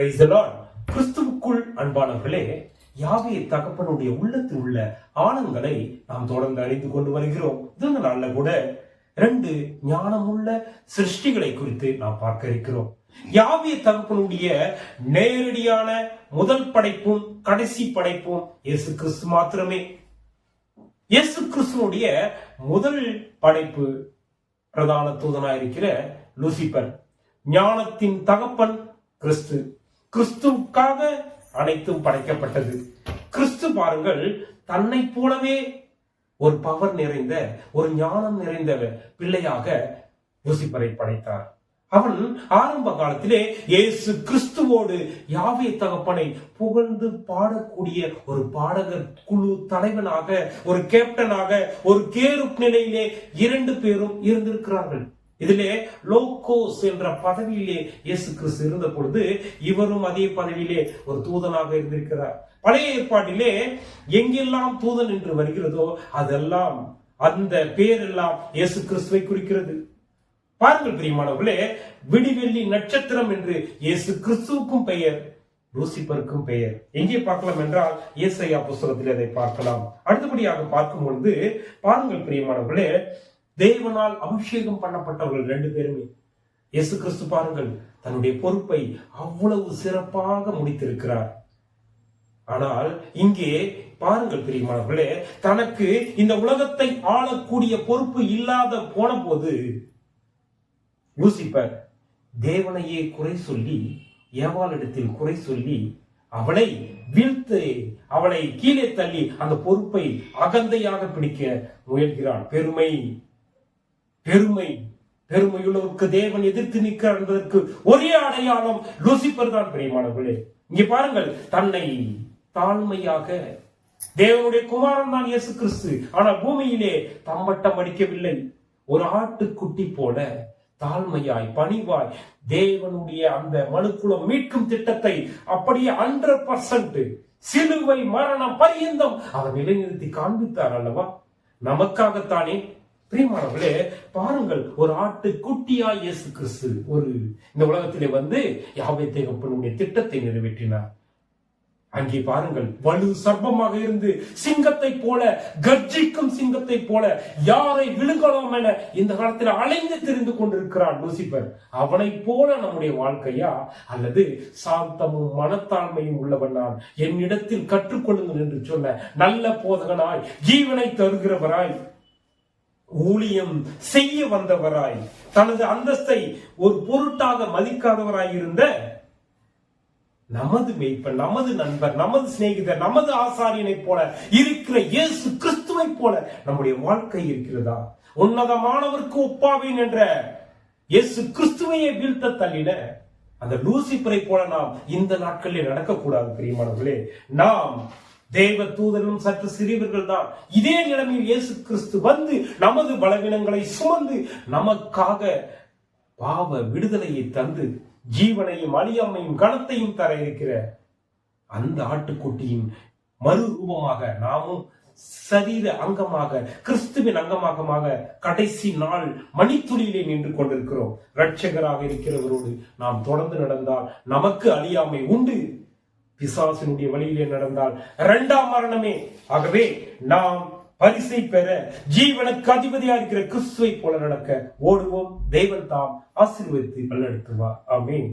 கிறிஸ்துவுக்குள் அன்பானவர்களே யாவைய தகப்பனுடைய உள்ளத்தில் உள்ள ஆழங்களை நாம் தொடர்ந்து அறிந்து கொண்டு வருகிறோம். இந்த நாள்ல கூட ரெண்டு ஞானமுள்ள சிருஷ்டிகளை குறித்து நாம் பார்க்க இருக்கிறோம். யாவிய தகப்பனுடைய நேரடியான முதல் படைப்பும் கடைசி படைப்பும் இயேசு கிறிஸ்து மாத்திரமே. இயேசு கிறிஸ்துவனுடைய முதல் படைப்பு பிரதான தூதனாயிருக்கிற லூசிபர். ஞானத்தின் தகப்பன் கிறிஸ்து. கிறிஸ்துவுக்காக அனைத்தும் படைக்கப்பட்டது. கிறிஸ்து பாருங்கள் தன்னை போலவே ஒரு பவர் நிறைந்த ஒரு ஞானம் நிறைந்த பிள்ளையாக லூசிபரை படைத்தார். அவன் ஆரம்ப காலத்திலே இயேசு கிறிஸ்துவோடு யாவே தகப்பனை புகழ்ந்து பாடக்கூடிய ஒரு பாடகர் குழு தலைவனாக ஒரு கேப்டனாக ஒரு கேருப் நிலையிலே இரண்டு பேரும் இருந்திருக்கிறார்கள். இதிலே லோகோஸ் என்ற பதவியிலே இயேசு கிறிஸ்து இருந்த பொழுது இவரும் அதே பதவியிலே ஒரு தூதனாக இருந்திருக்கிறார். பழைய ஏற்பாட்டிலே எங்கெல்லாம் தூதன் என்று வருகிறதோ அதெல்லாம் அந்த பேரெல்லாம் இயேசு கிறிஸ்துவை குறிக்கிறது. பாருங்கள் பிரியமானவர்களே விடிவெள்ளி நட்சத்திரம் என்று இயேசு கிறிஸ்துவுக்கும் பெயர் லூசிபருக்கும் பெயர். எங்கே பார்க்கலாம் என்றால் இயேசையா புஸ்தகத்தில் அதை பார்க்கலாம். அடுத்தபடியாக பார்க்கும் பொழுது பாருங்கள் பிரியமானவர்களே தேவனால் அபிஷேகம் பண்ணப்பட்டவர்கள் ரெண்டு பேருமே. இயேசு கிறிஸ்து பாருங்கள் தன்னுடைய பொறுப்பை அவ்வளவு சிறப்பாக முடித்திருக்கிறார். ஆனால் இங்கே பாருங்கள் பிரியமானவர்களே தனக்கு இந்த உலகத்தை ஆளக்கூடிய பொறுப்பு இல்லாத போன போது லூசிபர் தேவனையே குறை சொல்லி ஏவாளிடத்தில் குறை சொல்லி அவளை வீழ்த்து அவளை கீழே தள்ளி அந்த பொறுப்பை அகந்தையாக பிடிக்க முயல்கிறான். பெருமை. பெருமை பெருமையுள்ளவருக்கு தேவன் எதிர்த்து நிற்கிறார் என்பதற்கு ஒரே அடையாளம் லூசிபர் தான் பிரியமானவர்களே. இங்கே பாருங்கள் தன்னை தாழ்மையாக தேவனுடைய குமாரன் தான் இயேசு கிறிஸ்து. ஆனால் பூமியிலே தம்பட்டம் அடிக்கவில்லை. ஒரு ஆட்டுக்குட்டி போல தாழ்மையாய் பணிவாய் தேவனுடைய அந்த மனுக்குளம் மீட்கும் திட்டத்தை அப்படியே ஹண்ட்ரட் பர்சன்ட் சிலுவை மரணம் பரியந்தம் அவர் நிலைநிறுத்தி காண்பித்தார் அல்லவா? நமக்காகத்தானே பிரியமானவர்களே பாருங்கள் ஒரு ஆட்டு குட்டியா இயேசு கிறிஸ்து ஒரு இந்த உலகத்திலே வந்து யாவை தேகப்பனுடைய திட்டத்தை நிறைவேற்றினார். அங்கே பாருங்கள் வலு சர்ப்பமாக இருந்து சிங்கத்தை போல கர்ஜிக்கும் சிங்கத்தை போல யாரை விழுங்கலாம் என இந்த காலத்தில் அலைந்து தெரிந்து கொண்டிருக்கிறான் லூசிபர். அவனை போல நம்முடைய வாழ்க்கையா? அல்லது சாந்தமும் மனத்தாண்மையும் உள்ளவன் நான் என்னிடத்தில் கற்றுக்கொள்ளுங்கள் என்று சொன்ன நல்ல போதகனாய் ஜீவனை தருகிறவராய். ஊழியம் செய்ய வந்தவராய் தனது அந்தஸ்தை ஒரு பொருட்டாக மதிக்காதவராய் இருந்த நமது மெய்ப்பன் நமது நண்பர் நமது சிநேகிதர் நமது ஆசாரியனை போல இருக்கிற இயேசு கிறிஸ்துவை போல நம்முடைய வாழ்க்கை இருக்கிறதா? உன்னதமானவருக்கு ஒப்பாவேன் என்ற இயேசு கிறிஸ்துவையே வீழ்த்த தள்ளின அந்த லூசிபரை போல நாம் இந்த நாட்களில் நடக்கக்கூடாது பிரியமானவர்களே. நாம் தேவ தூதரும் சற்று சிறியவர்கள் தான் இதே நிலைமையில் இயேசு கிறிஸ்து வந்து நமது பலவீனங்களை சுமந்து நமக்காக பாவ விடுதலையை தந்து ஜீவனையும் அழியாமையும் கணத்தையும் தர இருக்கிற அந்த ஆட்டுக்குட்டியின் மறு ரூபமாக நாமும் சரீர அங்கமாக கிறிஸ்துவின் அங்கமாக கடைசி நாள் மணித்துளியிலே நின்று கொண்டிருக்கிறோம். ரட்சகராக இருக்கிறவரோடு நாம் தொடர்ந்து நடந்தால் நமக்கு அழியாமை உண்டு. பிசாசினுடைய வழியிலே நடந்தால் இரண்டாம் மரணமே. ஆகவே நாம் பரிசை பெற ஜீவனுக்கு அதிபதியா இருக்கிற கிறிஸ்துவை போல நடக்க ஓடுவோம். தெய்வன் தாம் ஆசீர்வதித்து வழிநடத்துவார் ஆமீன்.